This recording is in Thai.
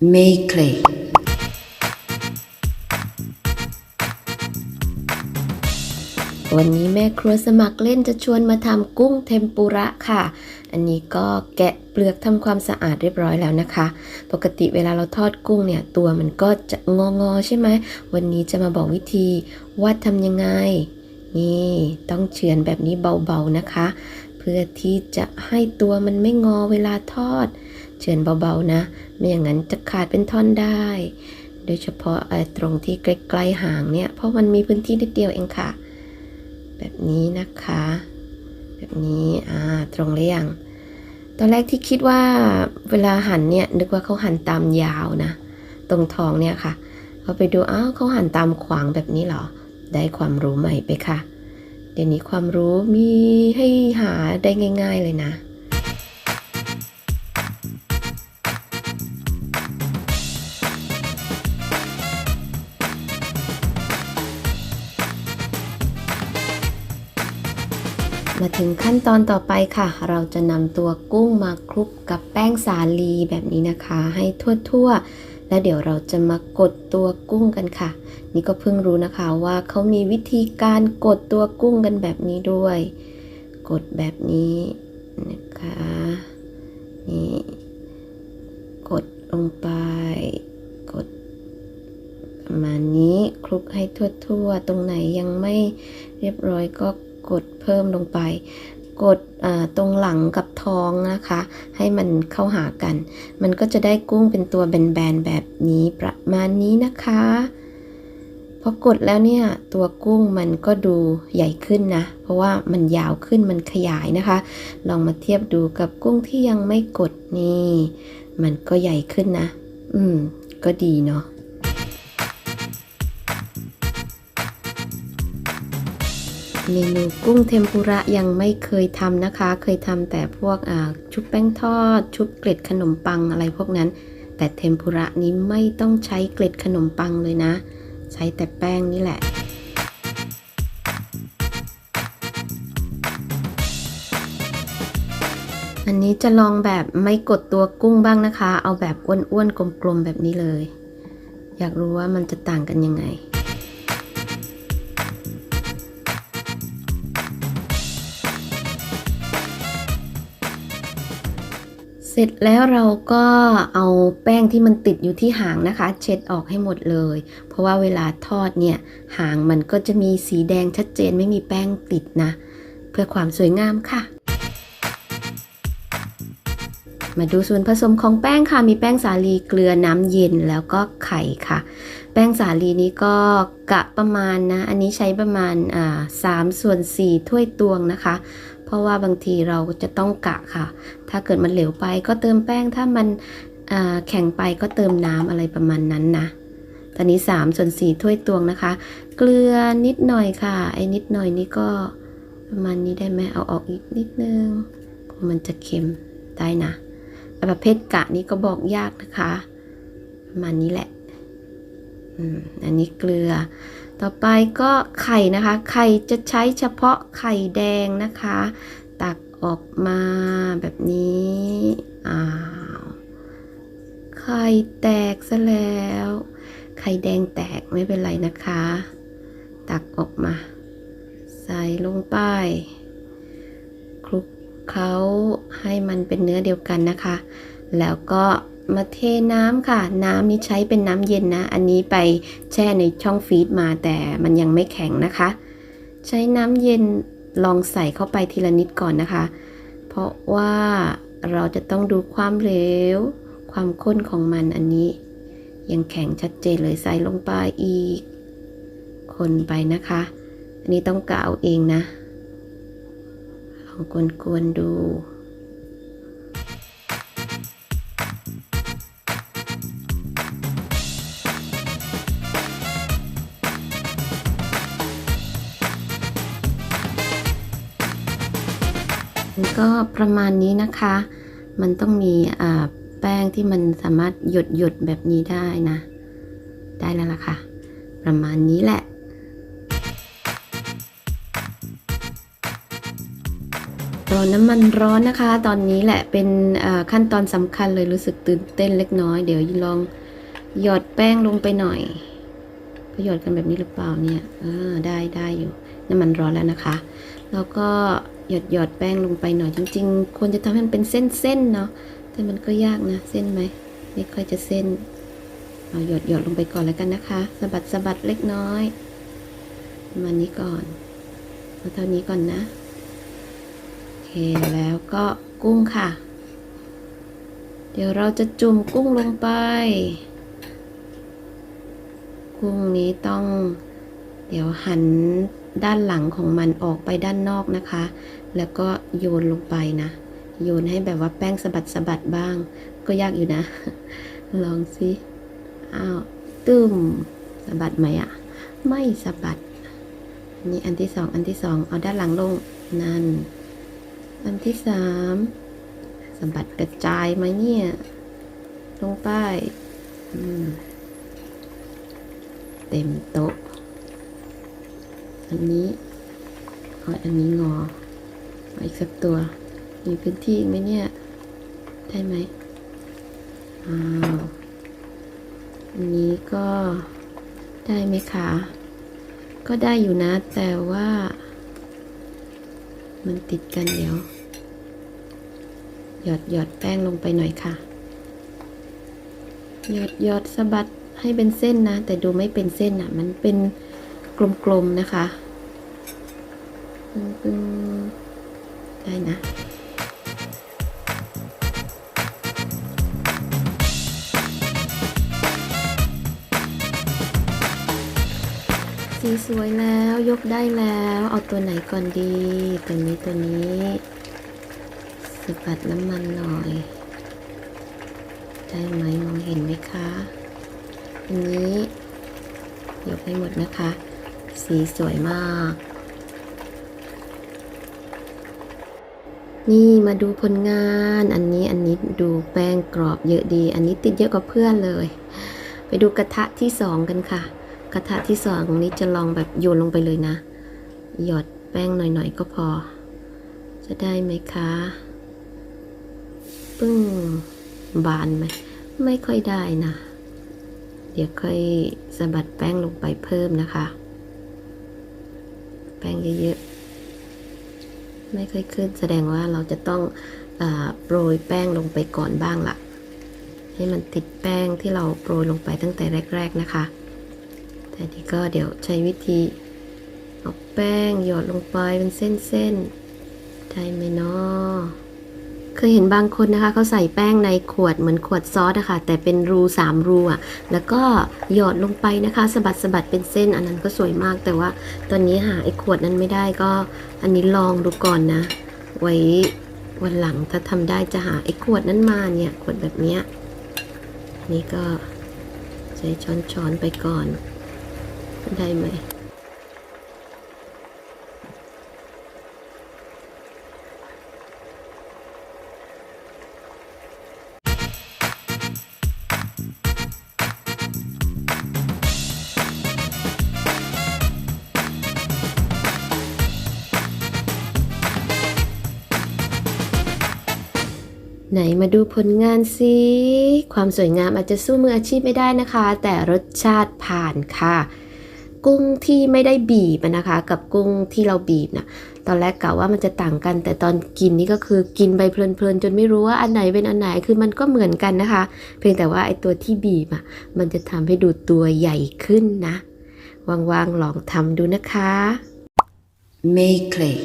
make clay วันนี้แม่ครัวสมัครเล่นจะชวนมาทำกุ้งเทมปุระค่ะ อันนี้ก็แกะเปลือกทำความสะอาดเรียบร้อยแล้วนะคะ ปกติเวลาเราทอดกุ้งเนี่ย ตัวมันก็จะงองอๆใช่ไหม วันนี้จะมาบอกวิธีว่าทำยังไง นี่ต้องเฉือนแบบนี้เบาๆนะคะ เพื่อที่จะให้ตัวมันไม่งอเวลาทอด เฉือนเบาๆนะ ไม่อย่างนั้นจะขาดเป็นท่อนได้ โดยเฉพาะเอ่อตรงที่ใกล้ๆหางเนี่ย เพราะมันมีพื้นที่นิดเดียวเองค่ะ แบบนี้นะคะ แบบนี้อ่าตรงหรือยังตอนแรกที่คิดว่าเวลาหั่นเนี่ยนึกว่าเขาหั่นตามยาวนะ ตรงท้องเนี่ยค่ะพอไปดูอ้าวเขาหั่นตามขวางแบบนี้เหรอ ได้ความรู้ใหม่ไปค่ะ เดี๋ยวนี้ความรู้มีให้หาได้ง่าย ๆเลยนะ มาถึงขั้นตอนต่อไปค่ะ เราจะนำตัวกุ้งมาคลุกกับแป้งสาลีแบบนี้นะคะ ให้ทั่วๆ แล้วเดี๋ยวเราจะมากดตัวกุ้งกันค่ะ นี่ก็เพิ่งรู้นะคะว่าเขามีวิธีการกดตัวกุ้งกันแบบนี้ด้วย กดแบบนี้นะคะนี่กดลงไป กดประมาณนี้คลุกให้ทั่วๆ ตรงไหนยังไม่เรียบร้อยก็ กดเพิ่มลงไป กดตรงหลังกับท้องนะคะ ให้มันเข้าหากัน มันก็จะได้กุ้งเป็นตัวแบนๆแบบนี้ประมาณนี้นะคะพอกดแล้วเนี่ยตัวกุ้งมันก็ดูใหญ่ขึ้นนะ เพราะว่ามันยาวขึ้นมันขยายนะคะ ลองมาเทียบดูกับกุ้งที่ยังไม่กดนี่ มันก็ใหญ่ขึ้นนะ อืม ก็ดีเนาะ เมนูกุ้งเทมปุระยังไม่เคยทำนะคะ เคยทำแต่พวกชุบแป้งทอด ชุบเกล็ดขนมปังอะไรพวกนั้น แต่เทมปุระนี้ไม่ต้องใช้เกล็ดขนมปังเลยนะ ใช้แต่แป้งนี่แหละอันนี้จะลองแบบไม่กดตัวกุ้งบ้างนะคะ เอาแบบอ้วนๆกลมๆแบบนี้เลย อยากรู้ว่ามันจะต่างกันยังไง เสร็จแล้วเราก็เอาแป้งที่มันติดอยู่ที่หางนะคะ เช็ดออกให้หมดเลย เพราะว่าเวลาทอดเนี่ยหางมันก็จะมีสีแดงชัดเจนไม่มีแป้งติดนะ เพื่อความสวยงามค่ะ มาดูส่วนผสมของแป้งค่ะ มีแป้งสาลีเกลือน้ำเย็นแล้วก็ไข่ค่ะ แป้งสาลีนี้ก็กะประมาณนะ อันนี้ใช้ประมาณอ่าสามส่วนสี่ถ้วยตวงนะคะ เพราะว่าบางทีเราจะต้องกะค่ะ ถ้าเกิดมันเหลวไปก็เติมแป้ง ถ้ามันแข็งไปก็เติมน้ำอะไรประมาณนั้นนะ ตอนนี้3ส่วน4ถ้วยตวงนะคะ เกลือนิดหน่อยค่ะ ไอ้นิดหน่อยนี่ก็ประมาณนี้ได้ไหมเอาออกอีกนิดนึง มันจะเค็มได้นะประเภทกะนี้ก็บอกยากนะคะ ประมาณนี้แหละ อันนี้เกลือ ต่อไปก็ไข่นะคะ ไข่จะใช้เฉพาะไข่แดงนะคะ ตักออกมาแบบนี้อ้าวไข่แตกซะแล้ว ไข่แดงแตกไม่เป็นไรนะคะ ตักออกมา ใส่ลงไปคลุกเขาให้มันเป็นเนื้อเดียวกันนะคะ แล้วก็ มาเทน้ำค่ะ น้ำนี้ใช้เป็นน้ำเย็นนะ อันนี้ไปแช่ในช่องฟรีซมาแต่มันยังไม่แข็งนะคะ ใช้น้ำเย็นลองใส่เข้าไปทีละนิดก่อนนะคะ เพราะว่าเราจะต้องดูความเหลว ความข้นของมันอันนี้ ยังแข็งชัดเจนเลยใส่ลงไปอีก คนไปนะคะ อันนี้ต้องกะเอาเองนะลองกวนๆดู มันก็ประมาณนี้นะคะ มันต้องมีแป้งที่มันสามารถหยดหยดแบบนี้ได้นะ ได้แล้วล่ะค่ะ ประมาณนี้แหละรอนน้ำมันร้อนนะคะ ตอนนี้แหละเป็นขั้นตอนสำคัญเลยรู้สึกตื่นเต้นเล็กน้อย เดี๋ยวลองหยอดแป้งลงไปหน่อย ก็หยอดกันแบบนี้หรือเปล่าเนี่ยได้ได้อยู่น้ำมันร้อนแล้วนะคะ แล้วก็ หยดหยดแป้งลงไปหน่อยจริง ๆ ควรจะทำให้มันเป็นเส้นๆเนาะแต่มันก็ยากนะ เส้นไหมไม่ค่อยจะเส้น เอาหยดหยดลงไปก่อนแล้วกันนะคะสะบัดสะบัดเล็กน้อยประมาณนี้ก่อนเอาเท่านี้ก่อนนะโอเคแล้วก็กุ้งค่ะ เดี๋ยวเราจะจุ่มกุ้งลงไป กุ้งนี้ต้อง เดี๋ยวหัน ด้านหลังของมันออกไปด้านนอกนะคะ แล้วก็โยนลงไปนะ โยนให้แบบว่าแป้งสะบัดสะบัดบ้าง ก็ยากอยู่นะ ลองสิ อ้าว ตึมสะบัดไหมอะไม่สะบัดนนี้อันที่สอง อันที่สอง เอาด้านหลังลง นั่น อันที่สามสะบัดกระจายไหมเนี่ย ลงไป เต็มโต๊ะ อันนี้เอาอันนี้งอเอาอีกสักตัว มีพื้นที่ไหมเนี่ย ได้ไหมอ้าวอันนี้ก็ได้ไหมคะ ก็ได้อยู่นะ แต่ว่า มันติดกันเดี๋ยว หยอดหยอดแป้งลงไปหน่อยค่ะ หยอดหยอดสะบัดให้เป็นเส้นนะ แต่ดูไม่เป็นเส้นอะ มันเป็นกลมๆนะคะ ได้นะสีสวยแล้วยกได้แล้ว เอาตัวไหนก่อนดี ตัวนี้ตัวนี้สะบัดน้ำมันหน่อย ได้ไหมมองเห็นไหมคะอันนี้ ยกให้หมดนะคะ สีสวยมาก นี่มาดูผลงาน อันนี้อันนี้ดูแป้งกรอบเยอะดี อันนี้ติดเยอะกว่าเพื่อนเลย ไปดูกระทะที่สองกันค่ะ กระทะที่สองนี้จะลองแบบโยนลงไปเลยนะ หยอดแป้งหน่อยๆก็พอ จะได้ไหมคะ ปึ้ง บานไหม ไม่ค่อยได้นะ เดี๋ยวค่อยสะบัดแป้งลงไปเพิ่มนะคะ แป้งเยอะๆ ไม่ค่อยขึ้น แสดงว่าเราจะต้องอโปรยแป้งลงไปก่อนบ้างละให้มันติดแป้งที่เราโปรยลงไปตั้งแต่แรก ๆนะคะ แต่ที่ก็เดี๋ยวใช้วิธีเอาแป้งหยอดลงไปเป็นเส้นๆ ได้ไหมเนาะ เคยเห็นบางคนนะคะเขาใส่แป้งในขวดเหมือนขวดซอสอะค่ะแต่เป็นรูสามรูอะแล้วก็หยอดลงไปนะคะสะบัดสะบัดเป็นเส้นอันนั้นก็สวยมาก แต่ว่าตอนนี้หาไอ้ขวดนั้นไม่ได้ก็อันนี้ลองดูก่อนนะ ไว้วันหลังถ้าทำได้จะหาไอ้ขวดนั้นมาเนี่ยขวดแบบเนี้ยนี่ก็ใช้ช้อนๆไปก่อนได้ไหม ไหนมาดูผลงานสิความสวยงามอาจจะสู้มืออาชีพไม่ได้นะคะ แต่รสชาติผ่านค่ะ กุ้งที่ไม่ได้บีบนะคะ กับกุ้งที่เราบีบนะตอนแรกกะว่ามันจะต่างกัน แต่ตอนกินนี่ก็คือกินไปเพลินๆจนไม่รู้ว่าอันไหนเป็นอันไหนคือมันก็เหมือนกันนะคะ เพียงแต่ว่าไอตัวที่บีบอะมันจะทำให้ดูตัวใหญ่ขึ้นนะว่างๆลองทำดูนะคะ Make clay